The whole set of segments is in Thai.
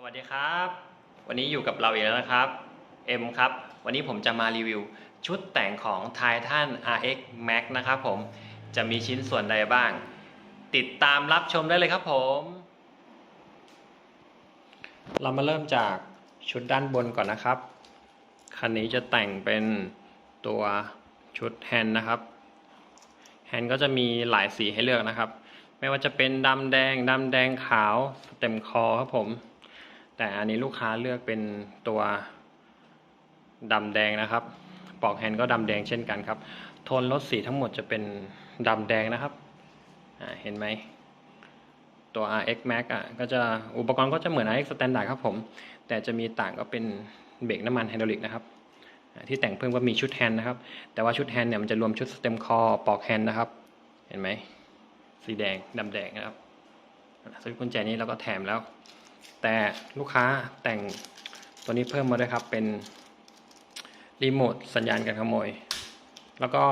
สวัสดีครับ วันนี้อยู่กับเราอีกแล้วนะครับ เอ็มครับ วันนี้ผมจะมารีวิว ชุดแต่งของ Titan RX Max นะครับผม จะมีชิ้นส่วนใดบ้าง ติดตามรับชมได้เลยครับผม เรามาเริ่มจากชุดด้านบนก่อนนะครับ คันนี้จะแต่งเป็นตัวชุดแฮนด์นะครับ แฮนด์ก็จะมีหลายสีให้เลือกนะครับ ไม่ว่าจะเป็นดำแดงดำแดงขาว เต็มคอครับผม แต่อันนี้ลูกค้าเลือกเป็นตัวดำแดงนะครับปลอกแฮนด์ก็ดำแดงเช่นกันครับ โทนรถสีทั้งหมดจะเป็นดำแดงนะครับ เห็นไหม ตัว RX Max อะก็จะอุปกรณ์ก็จะเหมือน RX Standard ครับผม แต่จะมีต่างก็เป็นเบรกน้ำมันไฮดรอลิกนะครับ ที่แต่งเพิ่มก็มีชุดแฮนด์นะครับ แต่ว่าชุดแฮนด์เนี่ยมันจะรวมชุดสเต็มคอปลอกแฮนด์นะครับ เห็นไหม สีแดงดำแดงนะครับสวิตช์กุญแจนี้เราก็แถมแล้ว แต่ลูกค้าแต่งตัวนี้เพิ่มมาด้วยครับ เป็นรีโมทสัญญาณการขโมย แล้วก็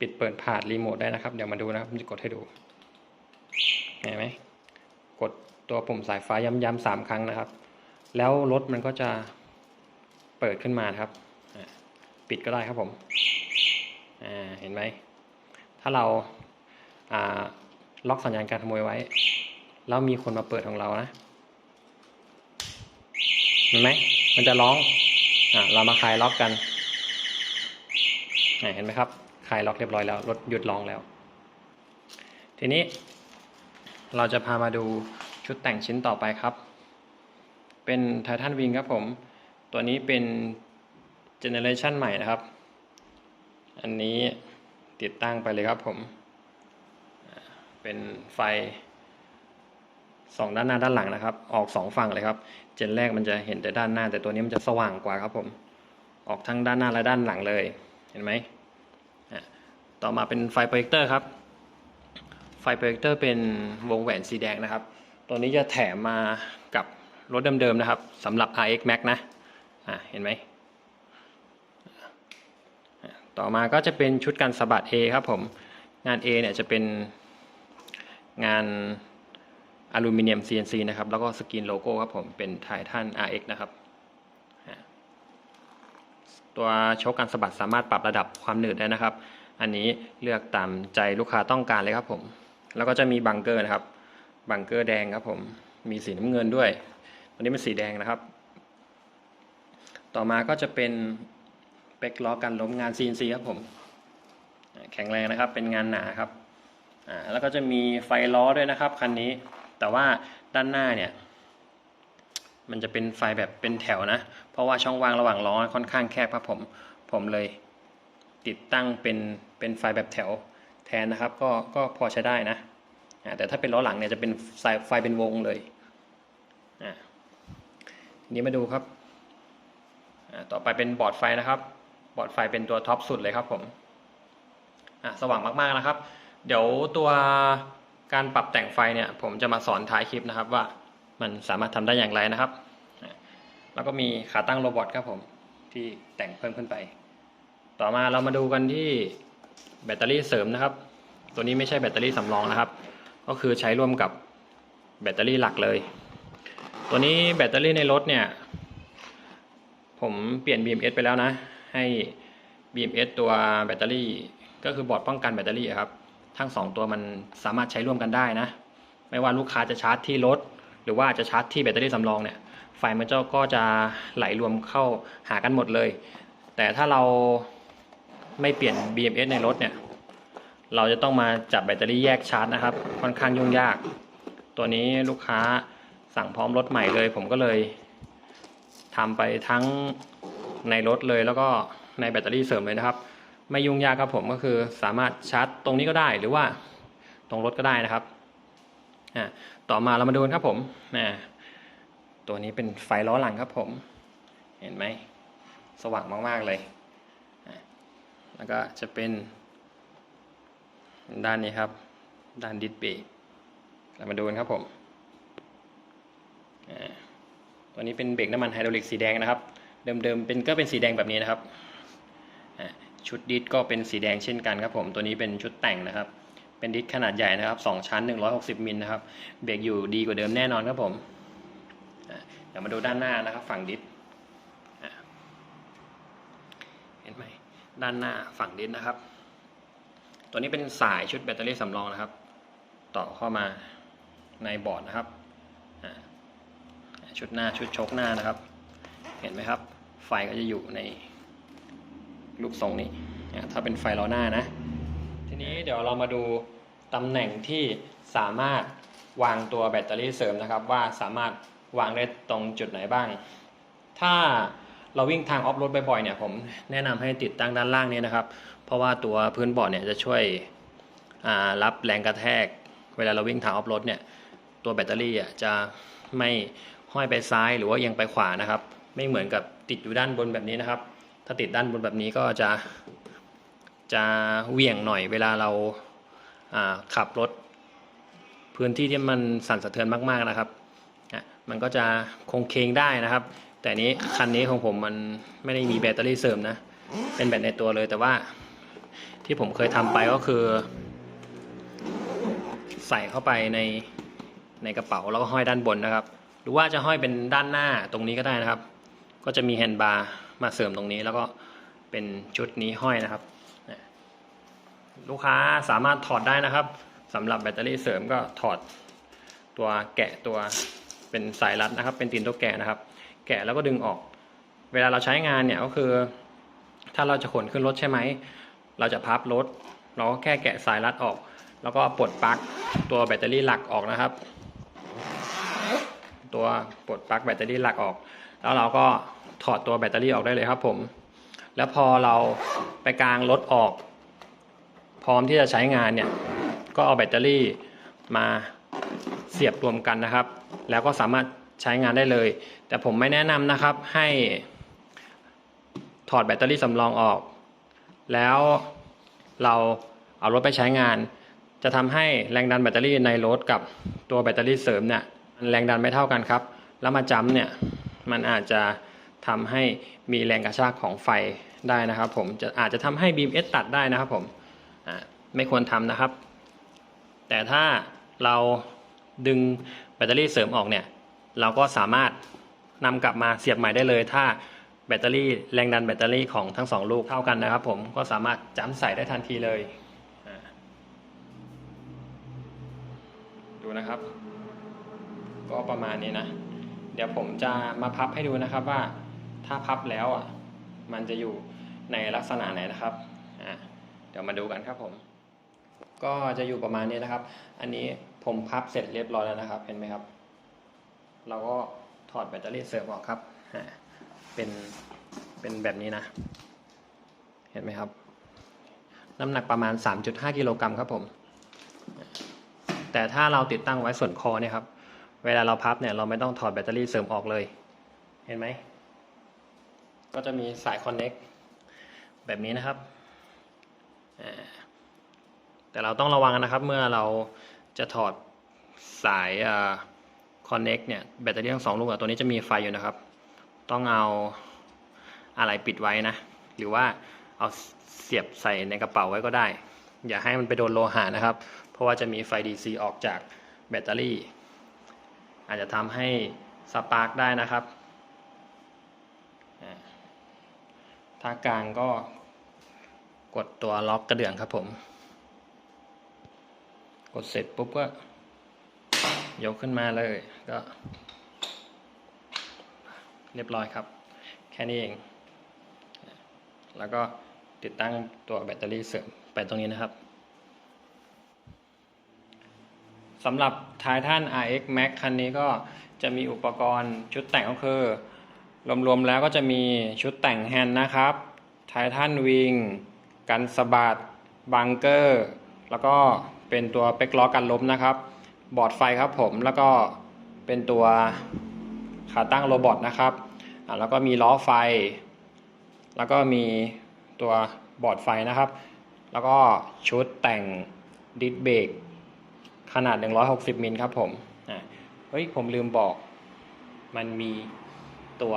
ปิดเปิดผ่านรีโมทได้นะครับ เดี๋ยวมาดูนะครับผมจะกดให้ดู เห็นไหมกดตัวปุ่มสายฟ้าย้ำๆสามครั้งนะครับ แล้วรถมันก็จะเปิดขึ้นมาครับ ปิดก็ได้ครับผมเห็นไหม ถ้าเราล็อกสัญญาณการขโมยไว้ แล้วมีคนมาเปิดของเรานะเห็นไหมมันจะร้องอ่าเรามาคลายล็อกกันเห็นไหมครับคลายล็อกเรียบร้อยแล้วรถหยุดร้องแล้ว ทีนี้ เราจะพามาดูชุดแต่งชิ้นต่อไปครับ เป็นไททันวิงครับผม ตัวนี้เป็นเจเนเรชันใหม่นะครับ อันนี้ติดตั้งไปเลยครับผม เป็นไฟ สองด้านหน้าด้านหลังนะครับ ออกสองฝั่งเลยครับ เจนแรกมันจะเห็นแต่ด้านหน้า แต่ตัวนี้มันจะสว่างกว่าครับผม ออกทั้งด้านหน้าและด้านหลังเลย เห็นไหมต่อมาเป็นไฟโปรเจคเตอร์ครับ ไฟโปรเจคเตอร์เป็นวงแหวนสีแดงนะครับ ตัวนี้จะแถมมากับรถเดิมๆนะครับสำหรับ RX Max นะะเห็นไหม ต่อมาก็จะเป็นชุดกันสะบัด A ครับผม งาน A เนี่ยจะเป็นงาน อลูมิเนียม CNC นะครับ แล้วก็สกรีนโลโก้ครับผมเป็นไททัน RX นะครับ ตัวโชคการสะบัดสามารถปรับระดับความหนืดได้นะครับ อันนี้เลือกตามใจลูกค้าต้องการเลยครับผม แล้วก็จะมีบังเกอร์นะครับ บังเกอร์แดงครับผม มีสีน้ำเงินด้วย ตัวนี้เป็นสีแดงนะครับ ต่อมาก็จะเป็นเป๊กล้อกันล้มงาน CNC ครับผม แข็งแรงนะครับ เป็นงานหนาครับ อ่า แล้วก็จะมีไฟล้อด้วยนะครับคันนี้ แต่ว่าด้านหน้าเนี่ย มันจะเป็นไฟแบบเป็นแถวนะ เพราะว่าช่องว่างระหว่างล้อค่อนข้างแคบครับผม ผมเลยติดตั้งเป็นเป็นไฟแบบแถวแทนนะครับ ก็ก็พอใช้ได้นะแต่ถ้าเป็นล้อหลังเนี่ยจะเป็นไฟเป็นวงเลยอ่าทีนี้มาดูครับอ่าต่อไปเป็นบอร์ดไฟนะครับ บอร์ดไฟเป็นตัวท็อปสุดเลยครับผมอ่าสว่างมากๆนะครับ เดี๋ยวตัว การปรับแต่งไฟเนี่ยผมจะมาสอนท้ายคลิปนะครับว่ามันสามารถทำได้อย่างไรนะครับ แล้วก็มีขาตั้งโรบอทครับผมที่แต่งเพิ่มขึ้นไป ต่อมาเรามาดูกันที่แบตเตอรี่เสริมนะครับ ตัวนี้ไม่ใช่แบตเตอรี่สำรองนะครับ ก็คือใช้ร่วมกับแบตเตอรี่หลักเลย ตัวนี้แบตเตอรี่ในรถเนี่ย ผมเปลี่ยน BMS ไปแล้วนะ ให้ BMS ตัวแบตเตอรี่ ก็คือบอร์ดป้องกันแบตเตอรี่ครับ ทั้งสองตัวมันสามารถใช้ร่วมกันได้นะ ไม่ว่าลูกค้าจะชาร์จที่รถ หรือว่าจะชาร์จที่แบตเตอรี่สำรองเนี่ยไฟมันจะก็จะไหลรวมเข้าหากันหมดเลย แต่ถ้าเราไม่เปลี่ยน BMS ในรถเนี่ย เราจะต้องมาจับแบตเตอรี่แยกชาร์จนะครับ ค่อนข้างยุ่งยาก ตัวนี้ลูกค้าสั่งพร้อมรถใหม่เลย ผมก็เลยทำไปทั้งในรถเลยแล้วก็ในแบตเตอรี่เสริมเลยนะครับ ไม่ยุ่งยากครับผมก็คือสามารถชาร์จตรงนี้ก็ได้หรือว่าตรงรถก็ได้นะครับอ่าต่อมาเรามาดูกันครับผมตัวนี้เป็นไฟล้อหลังครับผม เห็นไหมสว่างมาก ๆ เลยอะแล้วก็จะเป็น ด้านนี้ครับ ด้านดิสเบรกเรามาดูกันครับผมอ่าตัวนี้เป็นเบรกน้ำมันไฮดรอลิกสีแดงนะครับ เดิมๆเป็นก็เป็นสีแดงแบบนี้นะครับ ชุดดิสก็เป็นสีแดงเช่นกันครับผมตัวนี้เป็นชุดแต่งนะครับ เป็นดิสขนาดใหญ่นะครับ 2 ชั้น 160มิลนะครับเบรกอยู่ดีกว่าเดิมแน่นอนครับผมเดี๋ยวมาดูด้านหน้านะครับ ฝั่งดิสเห็นไหมด้านหน้าฝั่งดิสนะครับ ตัวนี้เป็นสายชุดแบตเตอรี่สำรองนะครับ ต่อเข้ามาในบอร์ดนะครับชุดหน้าชุดชกหน้านะครับ เห็นไหมครับ ไฟก็จะอยู่ใน รูปทรงนี้เนี่ยถ้าเป็นไฟล้อหน้านะ ทีนี้เดี๋ยวเรามาดูตำแหน่งที่สามารถวางตัวแบตเตอรี่เสริมนะครับ ว่าสามารถวางได้ตรงจุดไหนบ้าง ถ้าเราวิ่งทางออฟโรดบ่อยๆเนี่ยผมแนะนำให้ติดตั้งด้านล่างนี้นะครับ เพราะว่าตัวพื้นบอร์ดเนี่ยจะช่วยอ่ารับแรงกระแทก เวลาเราวิ่งทางออฟโรดเนี่ยตัวแบตเตอรี่อะจะไม่ห้อยไปซ้ายหรือว่าเอียงไปขวานะครับ ไม่เหมือนกับติดอยู่ด้านบนแบบนี้นะครับ ถ้าติดด้านบนแบบนี้ก็จะจะเวี่ยงหน่อยเวลาเราขับรถ พื้นที่ที่มันสั่นสะเทือนมากๆนะครับ มันก็จะคงเคงได้นะครับ แต่นี้คันนี้ของผมมันไม่ได้มีแบตเตอรี่เสริมนะ เป็นแบตในตัวเลยแต่ว่าที่ผมเคยทำไปก็คือ ใส่เข้าไปในในกระเป๋าแล้วก็ห้อยด้านบนนะครับ หรือว่าจะห้อยเป็นด้านหน้าตรงนี้ก็ได้นะครับ ก็จะมีแฮนด์บาร์ มาเสริมตรงนี้แล้วก็เป็นชุดนี้ห้อยนะครับ ลูกค้าสามารถถอดได้นะครับสำหรับแบตเตอรี่เสริมก็ถอดตัวแกะตัวเป็นสายรัดนะครับ เป็นตีนตัวแกะนะครับ แกะแล้วก็ดึงออก เวลาเราใช้งานเนี่ยก็คือ ถ้าเราจะขนขึ้นรถใช่ไหมเราจะพับรถ เราก็แค่แกะสายรัดออก แล้วก็ปลดปลั๊กตัวแบตเตอรี่หลักออกนะครับ ตัวปลดปลั๊กแบตเตอรี่หลักออก แล้วเราก็ ถอดตัวแบตเตอรี่ออกได้เลยครับผม แล้วพอเราไปกลางรถออก พร้อมที่จะใช้งานเนี่ย ก็เอาแบตเตอรี่มาเสียบรวมกันนะครับ แล้วก็สามารถใช้งานได้เลย แต่ผมไม่แนะนำนะครับให้ถอดแบตเตอรี่สำรองออก แล้วเราเอารถไปใช้งาน จะทำให้แรงดันแบตเตอรี่ในรถกับตัวแบตเตอรี่เสริมเนี่ยแรงดันไม่เท่ากันครับ แล้วมาจัมป์เนี่ยมันอาจจะ ทำให้มีแรงกระชากของไฟได้นะครับ ผมจะอาจจะทำให้บีมเอสตัดได้นะครับผมไม่ควรทำนะครับ แต่ถ้าเราดึงแบตเตอรี่เสริมออกเนี่ย เราก็สามารถนำกลับมาเสียบใหม่ได้เลย ถ้าแบตเตอรี่แรงดันแบตเตอรี่ของทั้งสองลูกเท่ากันนะครับ ผมก็สามารถจ้ำใส่ได้ทันทีเลยดูนะครับ ก็ประมาณนี้นะ เดี๋ยวผมจะมาพับให้ดูนะครับว่า ถ้าพับแล้วอะมันจะอยู่ในลักษณะไหนนะครับอ่าเดี๋ยวมาดูกันครับผม ก็จะอยู่ประมาณนี้นะครับ อันนี้ผมพับเสร็จเรียบร้อยแล้วนะครับ เห็นไหมครับ เราก็ถอดแบตเตอรี่เสริมออกครับอ่าเป็นเป็นแบบนี้นะ เห็นไหมครับ น้ำหนักประมาณ 3.5 กิโลกรัมครับผม แต่ถ้าเราติดตั้งไว้ส่วนคอเนี่ยครับ เวลาเราพับเนี่ยเราไม่ต้องถอดแบตเตอรี่เสริมออกเลย เห็นไหม ก็จะมีสายคอนเน็กแบบนี้นะครับ แต่เราต้องระวังนะครับเมื่อเราจะถอดสายคอนเน็กเนี่ยแบตเตอรี่ทั้งสองลูกตัวนี้จะมีไฟอยู่นะครับ ต้องเอาอะไรปิดไว้นะ หรือว่าเอาเสียบใส่ในกระเป๋าไว้ก็ได้ อย่าให้มันไปโดนโลหะนะครับ เพราะว่าจะมีไฟ DC ออกจากแบตเตอรี่ อาจจะทำให้สปาร์กได้นะครับอ่า ถ้ากลางก็กดตัวล็อกกระเดื่องครับผม กดเสร็จปุ๊บก็ยกขึ้นมาเลยก็ เรียบร้อยครับ แค่นี้เอง แล้วก็ติดตั้งตัวแบตเตอรี่เสริมไปตรงนี้นะครับสำหรับ Titan RX Max คันนี้ก็จะมีอุปกรณ์ชุดแต่งก็คือ รวมๆแล้วก็จะมีชุดแต่งแฮนด์นะครับ Titan Wing กันสะบัดบังเกอร์ แล้วก็เป็นตัวเป็กล้อกันล้มนะครับ บอร์ดไฟครับผมแล้วก็เป็นตัวขาตั้งโรบอทนะครับอ่าแล้วก็มีล้อไฟ แล้วก็มีตัวบอร์ดไฟนะครับ แล้วก็ชุดแต่งดิสเบรกขนาด 160มิลครับผมอ่าเฮ้ยผมลืมบอกมันมี ตัว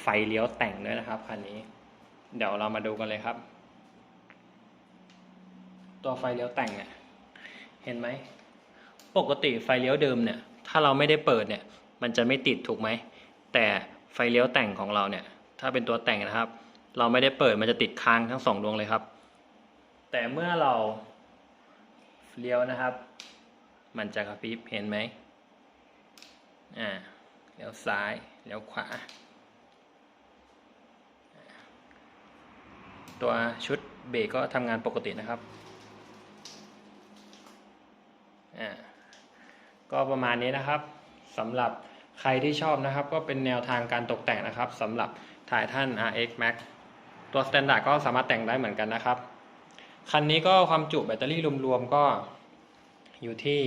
ไฟเลี้ยวแต่งด้วยนะครับคันนี้ เดี๋ยวเรามาดูกันเลยครับ ตัวไฟเลี้ยวแต่งเนี่ยเห็นไหมปกติไฟเลี้ยวเดิมเนี่ย ถ้าเราไม่ได้เปิดเนี่ย มันจะไม่ติดถูกไหม แต่ไฟเลี้ยวแต่งของเราเนี่ย ถ้าเป็นตัวแต่งนะครับ เราไม่ได้เปิดมันจะติดค้างทั้งสองดวงเลยครับ แต่เมื่อเราเลี้ยวนะครับ มันจะกระพริบเห็นไหมอ่าเลี้ยวซ้าย เลี้ยวขวา ตัวชุดเบรกก็ทำงานปกตินะครับอ่าก็ประมาณนี้นะครับสำหรับใครที่ชอบนะครับ ก็เป็นแนวทางการตกแต่งนะครับสำหรับถ่ายท่าน RX Max ตัว Standard ก็สามารถแต่งได้เหมือนกันนะครับ คันนี้ก็ความจุแบตเตอรี่รวมๆก็อยู่ที่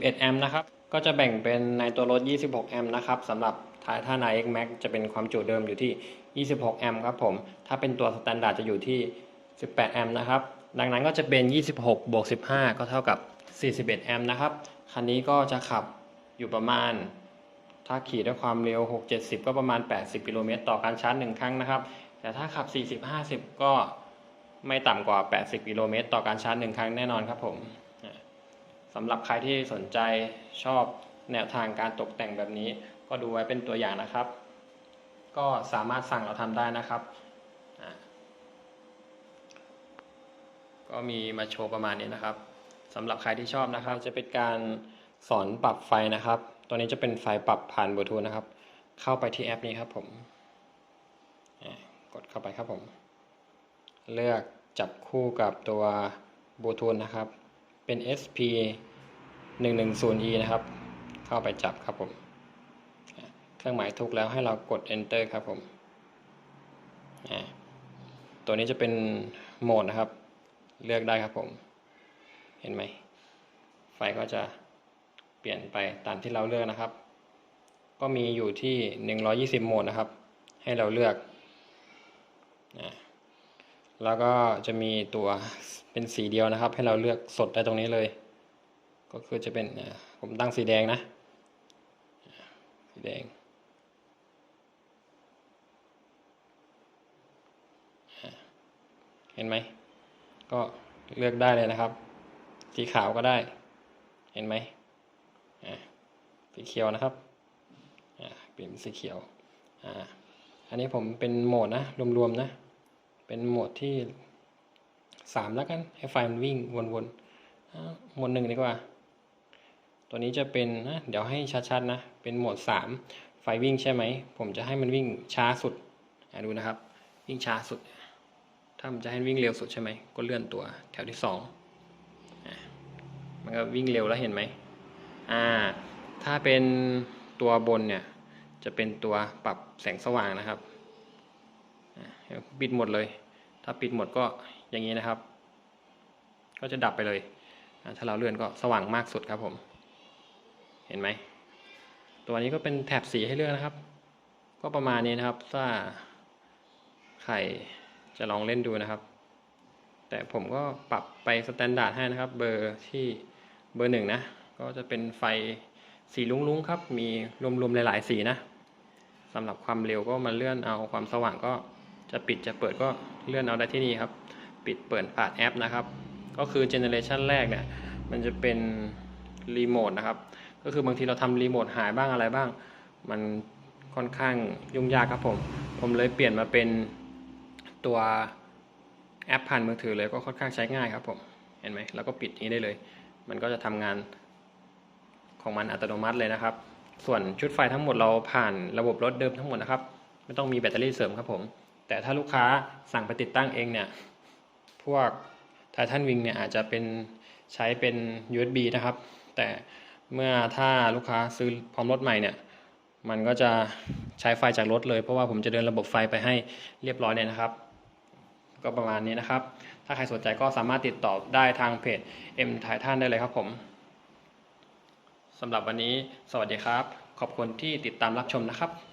41 แอมป์นะครับ ก็จะแบ่งเป็นในตัวรถ 26 แอมป์นะครับสำหรับท้ายท่าน RX Max จะเป็นความจุเดิมอยู่ที่ 26 แอมป์ครับผม ถ้าเป็นตัวสแตนดาร์ดจะอยู่ที่ 18 แอมป์นะครับ ดังนั้นก็จะเป็น 26บวก15 ก็เท่ากับ 41 แอมป์นะครับ คันนี้ก็จะขับอยู่ประมาณ ถ้าขี่ด้วยความเร็ว 6 70 ก็ประมาณ 80 กิโลเมตรต่อการชาร์จ 1 ครั้งนะครับ แต่ถ้าขับ 40 50 ก็ไม่ต่ำกว่า 80 กิโลเมตรต่อการชาร์จ 1 ครั้งแน่นอนครับผม สำหรับใครที่สนใจชอบแนวทางการตกแต่งแบบนี้ ก็ดูไว้เป็นตัวอย่างนะครับ ก็สามารถสั่งเราทำได้นะครับ ก็มีมาโชว์ประมาณนี้นะครับสำหรับใครที่ชอบนะครับ จะเป็นการสอนปรับไฟนะครับ ตัวนี้จะเป็นไฟปรับผ่านบลูทูธนะครับ เข้าไปที่แอปนี้ครับผมกดเข้าไปครับผม เลือกจับคู่กับตัวบลูทูธนะครับ เป็น SP 110E นะครับ เข้าไปจับครับผม เครื่องหมายถูกแล้วให้เรากด enter ครับผม ตัวนี้จะเป็นโหมดนะครับ เลือกได้ครับผม เห็นไหม ไฟก็จะเปลี่ยนไปตามที่เราเลือกนะครับ ก็มีอยู่ที่ 120 โหมดนะครับ ให้เราเลือกอ่า แล้วก็จะมีตัวเป็นสีเดียวนะครับ ให้เราเลือกสดได้ตรงนี้เลย ก็คือจะเป็นผมตั้งสีแดงนะ สีแดงเห็นไหม ก็เลือกได้เลยนะครับ สีขาวก็ได้ เห็นไหมอ่าสีเขียวนะครับอ่าเปลี่ยนเป็นสีเขียวอ่าอันนี้ผมเป็นโหมดนะ รวมๆนะ เป็นโหมดที่สามแล้วกันให้ไฟมันวิ่งวนๆโหมดหนึ่งดีกว่า ตัวนี้จะเป็นนะเดี๋ยวให้ชัดๆนะ เป็นโหมดสามไฟวิ่งใช่ไหม ผมจะให้มันวิ่งช้าสุดดูนะครับ วิ่งช้าสุด ถ้ามันจะให้วิ่งเร็วสุดใช่ไหมก็เลื่อนตัวแถวที่สองมันก็วิ่งเร็วแล้วเห็นไหมอ่า ถ้าเป็นตัวบนเนี่ยจะเป็นตัวปรับแสงสว่างนะครับ ปิดหมดเลย ถ้าปิดหมดก็อย่างนี้นะครับ ก็จะดับไปเลย ถ้าเราเลื่อนก็สว่างมากสุดครับผม เห็นไหม ตัวนี้ก็เป็นแถบสีให้เลือกนะครับ ก็ประมาณนี้นะครับ ถ้าใครจะลองเล่นดูนะครับ แต่ผมก็ปรับไปสแตนดาร์ดให้นะครับ เบอร์ที่เบอร์หนึ่งนะ ก็จะเป็นไฟสีลุ้งๆครับ มีรวมๆหลายๆสีนะสำหรับความเร็วก็มาเลื่อนเอาความสว่างก็ จะปิดจะเปิดก็เลื่อนเอาได้ที่นี่ครับ ปิดเปิดผ่านแอปนะครับ ก็คือเจเนเรชันแรกเนี่ยมันจะเป็นรีโมทนะครับ ก็คือบางทีเราทำรีโมทหายบ้างอะไรบ้าง มันค่อนข้างยุ่งยากครับผม ผมเลยเปลี่ยนมาเป็นตัวแอปผ่านมือถือเลยก็ค่อนข้างใช้ง่ายครับผม เห็นไหมแล้วก็ปิดนี้ได้เลย มันก็จะทำงานของมันอัตโนมัติเลยนะครับ ส่วนชุดไฟทั้งหมดเราผ่านระบบรถเดิมทั้งหมดนะครับ ไม่ต้องมีแบตเตอรี่เสริมครับผม แต่ถ้าลูกค้าสั่งไปติดตั้งเองเนี่ย พวกไททันวิงเนี่ยอาจจะเป็นใช้เป็น USB นะครับ แต่เมื่อถ้าลูกค้าซื้อพร้อมรถใหม่เนี่ย มันก็จะใช้ไฟจากรถเลย เพราะว่าผมจะเดินระบบไฟไปให้เรียบร้อยเลยนะครับ ก็ประมาณนี้นะครับ ถ้าใครสนใจก็สามารถติดต่อได้ทางเพจ M ถ่ายท่านได้เลยครับผมสำหรับวันนี้ สวัสดีครับ ขอบคุณที่ติดตามรับชมนะครับ